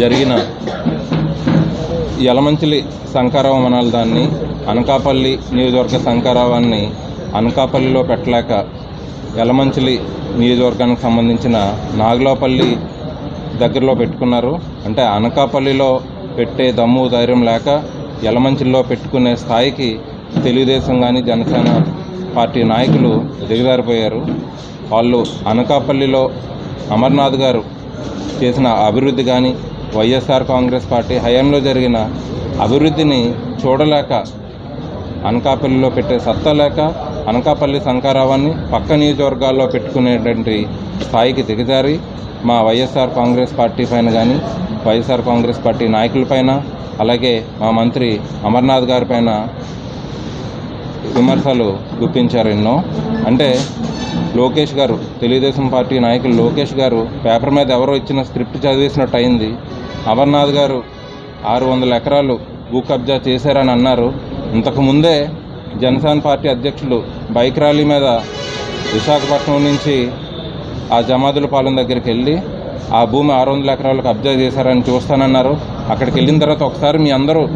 జరిగిన యలమంచిలి శంకారావం అనాలి దాన్ని అనకాపల్లి నియోజకవర్గ శంకారావాన్ని అనకాపల్లిలో పెట్టలేక యలమంచిలి నియోజకవర్గానికి సంబంధించిన నాగులోపల్లి దగ్గరలో పెట్టుకున్నారు. అంటే అనకాపల్లిలో పెట్టే దమ్ము ధైర్యం లేక యలమంచిలో పెట్టుకునే స్థాయికి తెలుగుదేశం కానీ జనసేన పార్టీ నాయకులు దిగజారిపోయారు. వాళ్ళు అనకాపల్లిలో అమర్నాథ్ గారు చేసిన అభివృద్ధి కానీ వైఎస్ఆర్ కాంగ్రెస్ పార్టీ హయాంలో జరిగిన అభివృద్ధిని చూడలేక అనకాపల్లిలో పెట్టే సత్తా లేక అనకాపల్లి శంకారావాన్ని పక్క నియోజకవర్గాల్లో పెట్టుకునేటువంటి స్థాయికి దిగజారి మా వైఎస్ఆర్ కాంగ్రెస్ పార్టీ పైన కానీ వైఎస్ఆర్ కాంగ్రెస్ పార్టీ నాయకులపైన అలాగే మా మంత్రి అమర్నాథ్ గారి పైన విమర్శలు గుప్పించారు ఎన్నో అంటే లోకేష్ గారు తెలుగుదేశం పార్టీ నాయకులు లోకేష్ గారు పేపర్ మీద ఎవరో ఇచ్చిన స్క్రిప్ట్ చదివేసినట్టు అయింది అమర్నాథ్ గారు ఆరు వందల ఎకరాలు భూ కబ్జా చేశారని అన్నారు. ఇంతకుముందే జనసేన పార్టీ అధ్యక్షులు బైక్ ర్యాలీ మీద విశాఖపట్నం నుంచి ఆ జమాదుల పాలెం దగ్గరికి వెళ్ళి ఆ భూమి ఆరు వందల ఎకరాలు కబ్జా చేశారని చూస్తానన్నారు. అక్కడికి వెళ్ళిన తర్వాత ఒకసారి మీ అందరూ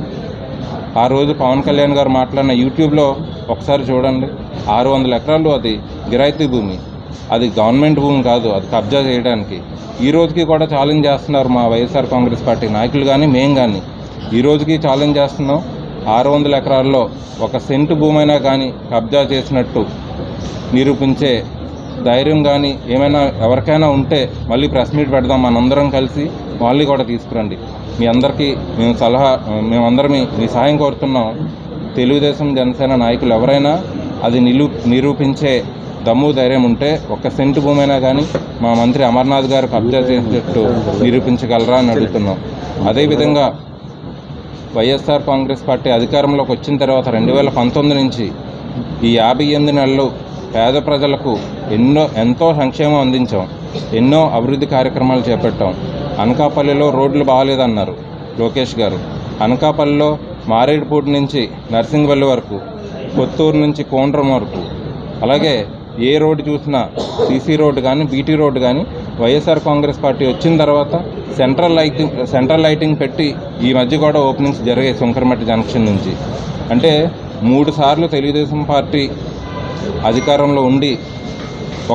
ఆ రోజు పవన్ కళ్యాణ్ గారు మాట్లాడిన యూట్యూబ్లో ఒకసారి చూడండి. ఆరు వందల ఎకరాలు అది గిరాయితీ భూమి. అది గవర్నమెంట్ భూమి కాదు అది కబ్జా చేయడానికి. ఈ రోజుకి కూడా ఛాలెంజ్ చేస్తున్నారు మా వైఎస్ఆర్ కాంగ్రెస్ పార్టీ నాయకులు కానీ మేం కానీ ఈ రోజుకి ఛాలెంజ్ చేస్తున్నాం. ఆరు వందల ఎకరాల్లో ఒక సెంటు భూమైనా కానీ కబ్జా చేసినట్టు నిరూపించే ధైర్యం కానీ ఏమైనా ఎవరికైనా ఉంటే మళ్ళీ ప్రెస్ మీట్ పెడదాం మనందరం కలిసి వాళ్ళని కూడా తీసుకురండి. మీ అందరికీ మేము సలహా మేమందరం మీ మీ సహాయం కోరుతున్నాం. తెలుగుదేశం జనసేన నాయకులు ఎవరైనా అది నిలు నిరూపించే దమ్ము ధైర్యం ఉంటే ఒక్క సెంటు భూమైనా కానీ మా మంత్రి అమర్నాథ్ గారు కబ్జా చేసేటట్టు నిరూపించగలరా అని అడుగుతున్నాం. అదేవిధంగా వైఎస్ఆర్ కాంగ్రెస్ పార్టీ అధికారంలోకి వచ్చిన తర్వాత రెండు వేల పంతొమ్మిది నుంచి ఈ యాభై ఎనిమిది నెలలు పేద ప్రజలకు ఎన్నో ఎంతో సంక్షేమం అందించాం. ఎన్నో అభివృద్ధి కార్యక్రమాలు చేపట్టాం. అనకాపల్లిలో రోడ్లు బాగాలేదన్నారు లోకేష్ గారు. అనకాపల్లిలో మారేడుపూడి నుంచి నర్సింగ్వల్లి వరకు కొత్తూరు నుంచి కోండ్రం వరకు. అలాగే ఏ రోడ్డు చూసినా సీసీ రోడ్డు కానీ బీటీ రోడ్డు కానీ వైఎస్ఆర్ కాంగ్రెస్ పార్టీ వచ్చిన తర్వాత సెంట్రల్ లైటింగ్ సెంట్రల్ లైటింగ్ పెట్టి ఈ మధ్య కూడా ఓపెనింగ్స్ జరిగాయి శంకరమట్టి జంక్షన్ నుంచి. అంటే మూడు సార్లు తెలుగుదేశం పార్టీ అధికారంలో ఉండి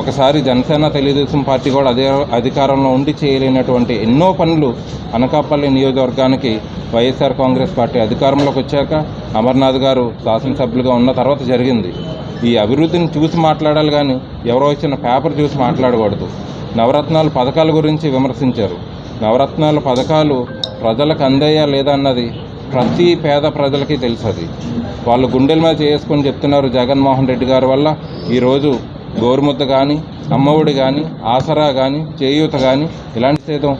ఒకసారి జనసేన తెలుగుదేశం పార్టీ కూడా అదే అధికారంలో ఉండి చేయలేనటువంటి ఎన్నో పనులు అనకాపల్లి నియోజకవర్గానికి వైఎస్ఆర్ కాంగ్రెస్ పార్టీ అధికారంలోకి వచ్చాక అమర్నాథ్ గారు శాసనసభ్యులుగా ఉన్న తర్వాత జరిగింది. ఈ అభివృద్ధిని చూసి మాట్లాడాలి కానీ ఎవరో ఇచ్చిన పేపర్ చూసి మాట్లాడకూడదు. నవరత్నాలు పథకాల గురించి విమర్శించారు. నవరత్నాల పథకాలు ప్రజలకు అందాయా లేదా అన్నది ప్రతి పేద ప్రజలకి తెలుసు అది వాళ్ళు గుండెల మీద చేసుకొని చెప్తున్నారు జగన్మోహన్ రెడ్డి గారి వల్ల. ఈరోజు గోరుముద్ద కానీ అమ్మఒడి కానీ ఆసరా కానీ చేయూత కానీ ఇలాంటి సేదం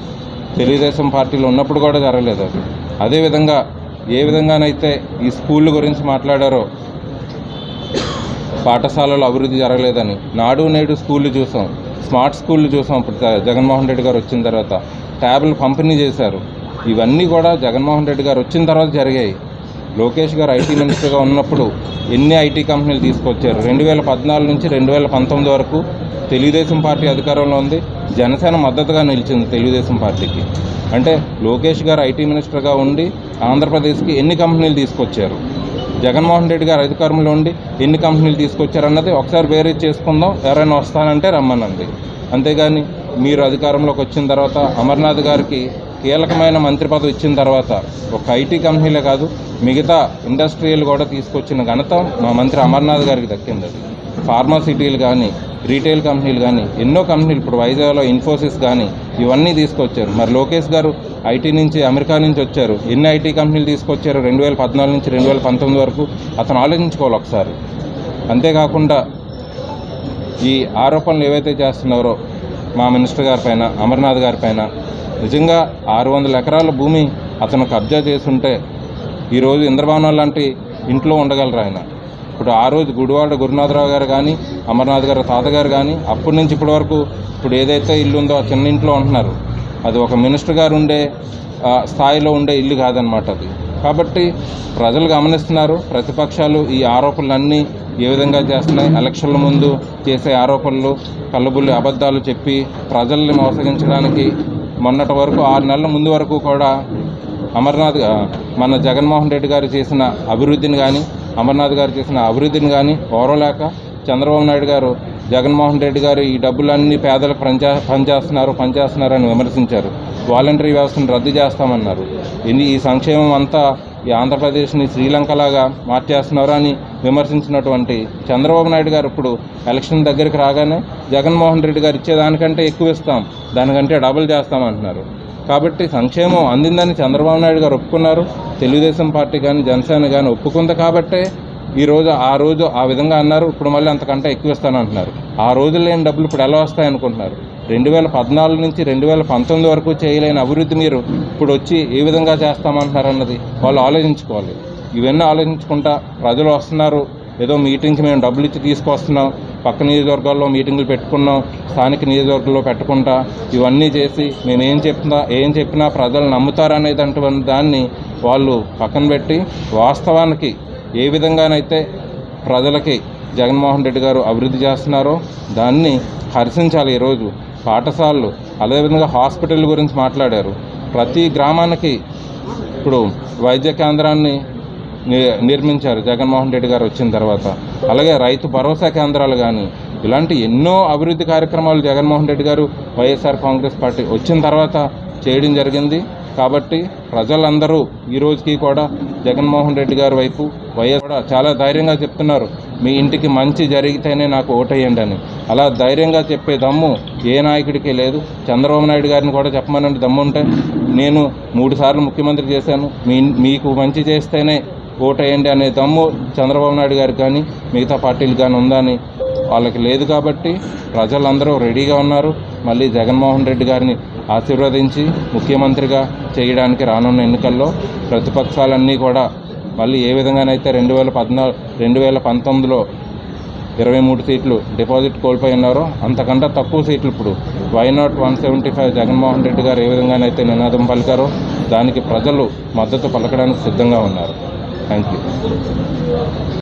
తెలుగుదేశం పార్టీలో ఉన్నప్పుడు కూడా జరగలేదు అది. అదేవిధంగా ఏ విధంగానైతే ఈ స్కూళ్ళ గురించి మాట్లాడారో పాఠశాలలో అభివృద్ధి జరగలేదని నాడు నేడు స్కూళ్ళు చూసాం. స్మార్ట్ స్కూళ్ళు చూసాం ఇప్పుడు జగన్మోహన్ రెడ్డి గారు వచ్చిన తర్వాత. ట్యాబ్లు పంపిణీ చేశారు. ఇవన్నీ కూడా జగన్మోహన్ రెడ్డి గారు వచ్చిన తర్వాత జరిగాయి. లోకేష్ గారు ఐటీ మినిస్టర్గా ఉన్నప్పుడు ఎన్ని ఐటీ కంపెనీలు తీసుకొచ్చారు? రెండు వేల పద్నాలుగు నుంచి రెండు వేల పంతొమ్మిది వరకు తెలుగుదేశం పార్టీ అధికారంలో ఉంది. జనసేన మద్దతుగా నిలిచింది తెలుగుదేశం పార్టీకి. అంటే లోకేష్ గారు ఐటీ మినిస్టర్గా ఉండి ఆంధ్రప్రదేశ్కి ఎన్ని కంపెనీలు తీసుకొచ్చారు? జగన్మోహన్ రెడ్డి గారు అధికారంలో ఉండి ఎన్ని కంపెనీలు తీసుకొచ్చారన్నది ఒకసారి వేరే చేసుకుందాం. ఎవరైనా వస్తానంటే రమ్మనంది అంతేగాని మీరు అధికారంలోకి వచ్చిన తర్వాత అమర్నాథ్ గారికి కీలకమైన మంత్రి పదవి ఇచ్చిన తర్వాత ఒక ఐటీ కంపెనీలే కాదు మిగతా ఇండస్ట్రియల్ కూడా తీసుకొచ్చిన ఘనత మా మంత్రి అమర్నాథ్ గారికి దక్కింది అది ఫార్మాసిటీలు కానీ రీటైల్ కంపెనీలు కానీ ఎన్నో కంపెనీలు ఇప్పుడు వైజాగ్లో ఇన్ఫోసిస్ కానీ ఇవన్నీ తీసుకొచ్చారు. మరి లోకేష్ గారు ఐటీ నుంచి అమెరికా నుంచి వచ్చారు. ఎన్ని ఐటీ కంపెనీలు తీసుకొచ్చారు? రెండు వేల పద్నాలుగు నుంచి రెండు వేల పంతొమ్మిది వరకు అతను ఆలోచించుకోవాలి ఒకసారి. అంతేకాకుండా ఈ ఆరోపణలు ఏవైతే చేస్తున్నారో మా మినిస్టర్ గారి పైన అమర్నాథ్ గారి పైన నిజంగా ఆరు వందల ఎకరాల భూమి అతను కబ్జా చేసుంటే ఈరోజు ఇంద్రభవనం లాంటి ఇంట్లో ఉండగలరు ఆయన? ఇప్పుడు ఆ రోజు గుడివాడ గురునాథరావు గారు కానీ అమర్నాథ్ గారు తాతగారు కానీ అప్పటి నుంచి ఇప్పటి వరకు ఇప్పుడు ఏదైతే ఇల్లు ఉందో ఆ చిన్న ఇంట్లో ఉంటున్నారు. అది ఒక మినిస్టర్ గారు ఉండే స్థాయిలో ఉండే ఇల్లు కాదనమాట అది. కాబట్టి ప్రజలు గమనిస్తున్నారు ప్రతిపక్షాలు ఈ ఆరోపణలన్నీ ఏ విధంగా చేస్తున్నాయి ఎలక్షన్ల ముందు చేసే ఆరోపణలు కళ్ళబుల్లి అబద్ధాలు చెప్పి ప్రజల్ని మోసగించడానికి మొన్నటి వరకు ఆరు నెలల ముందు వరకు కూడా అమర్నాథ్ మన జగన్మోహన్ రెడ్డి గారు చేసిన అభివృద్ధిని కానీ అమర్నాథ్ గారు చేసిన అభివృద్ధిని కానీ ఓరలేక చంద్రబాబు నాయుడు గారు జగన్మోహన్ రెడ్డి గారు ఈ డబ్బులన్నీ పేదలకు పనిచే పనిచేస్తున్నారు పనిచేస్తున్నారని విమర్శించారు. వాలంటరీ వ్యవస్థను రద్దు చేస్తామన్నారు. ఇది ఈ సంక్షేమం అంతా ఈ ఆంధ్రప్రదేశ్ని శ్రీలంకలాగా మార్చేస్తున్నారు అని విమర్శించినటువంటి చంద్రబాబు నాయుడు గారు ఇప్పుడు ఎలక్షన్ దగ్గరికి రాగానే జగన్మోహన్ రెడ్డి గారు ఇచ్చేదానికంటే ఎక్కువ ఇస్తాం దానికంటే డబుల్ చేస్తామంటున్నారు కాబట్టి సంక్షేమం అందిందని చంద్రబాబు నాయుడు గారు ఒప్పుకున్నారు. తెలుగుదేశం పార్టీ కానీ జనసేన కానీ ఒప్పుకుంది కాబట్టే ఈరోజు ఆ రోజు ఆ విధంగా అన్నారు. ఇప్పుడు మళ్ళీ అంతకంటే ఎక్కువ ఇస్తానంటున్నారు ఆ రోజు లేని డబ్బులు ఇప్పుడు ఎలా వస్తాయి అనుకుంటున్నారు? రెండు వేల పద్నాలుగు నుంచి రెండు వేల పంతొమ్మిది వరకు చేయలేని అభివృద్ధి మీరు ఇప్పుడు వచ్చి ఏ విధంగా చేస్తామంటున్నారు అన్నది వాళ్ళు ఆలోచించుకోవాలి. ఇవన్నీ ఆలోచించుకుంటా ప్రజలు వస్తున్నారు. ఏదో మీటింగ్కి మేము డబ్బులు ఇచ్చి తీసుకొస్తున్నాం. పక్క నియోజకవర్గాల్లో మీటింగులు పెట్టుకున్నాం స్థానిక నియోజకవర్గంలో పెట్టుకుంటా ఇవన్నీ చేసి మేము ఏం చెప్తున్నా ఏం చెప్పినా ప్రజలు నమ్ముతారనేటటువంటి దాన్ని వాళ్ళు పక్కన పెట్టి వాస్తవానికి ఏ విధంగానైతే ప్రజలకి జగన్మోహన్ రెడ్డి గారు అభివృద్ధి చేస్తున్నారో దాన్ని హర్షించాలి ఈరోజు. పాఠశాలలు అదేవిధంగా హాస్పిటల్ గురించి మాట్లాడారు. ప్రతి గ్రామానికి ఇప్పుడు వైద్య కేంద్రాన్ని నిర్మించారు. జగన్మోహన్ రెడ్డి గారు వచ్చిన తర్వాత. అలాగే రైతు భరోసా కేంద్రాలు కానీ ఇలాంటి ఎన్నో అభివృద్ధి కార్యక్రమాలు జగన్మోహన్ రెడ్డి గారు వైఎస్ఆర్ కాంగ్రెస్ పార్టీ వచ్చిన తర్వాత చేయడం జరిగింది. కాబట్టి ప్రజలందరూ ఈ రోజుకి కూడా జగన్మోహన్ రెడ్డి గారి వైపు వైఎస్ కూడా చాలా ధైర్యంగా చెప్తున్నారు. మీ ఇంటికి మంచి జరిగితేనే నాకు ఓటేయండి అని. అలా ధైర్యంగా చెప్పే దమ్ము ఏ నాయకుడికి లేదు. చంద్రబాబు నాయుడు గారిని కూడా చెప్పమనండి. దమ్ము ఉంటే నేను మూడు సార్లు ముఖ్యమంత్రి చేశాను. మీ మీకు మంచి చేస్తేనే ఓటేయండి అనే దమ్ము చంద్రబాబు నాయుడు గారు కానీ మిగతా పార్టీలు కానీ ఉందని వాళ్ళకి లేదు కాబట్టి ప్రజలందరూ రెడీగా ఉన్నారు. మళ్ళీ జగన్మోహన్ రెడ్డి గారిని ఆశీర్వదించి ముఖ్యమంత్రిగా చేయడానికి రానున్న ఎన్నికల్లో ప్రతిపక్షాలన్నీ కూడా మళ్ళీ ఏ విధంగానైతే రెండు వేల పద్నాలుగు రెండు వేల పంతొమ్మిదిలో ఇరవై మూడు సీట్లు డిపాజిట్ కోల్పోయి ఉన్నారో అంతకంటే తక్కువ సీట్లు ఇప్పుడు. Why not one seventy five Jaganmohan Reddy గారు ఏ విధంగానైతే నినాదం పలికారో దానికి ప్రజలు మద్దతు పలకడానికి సిద్ధంగా ఉన్నారు. Thank you.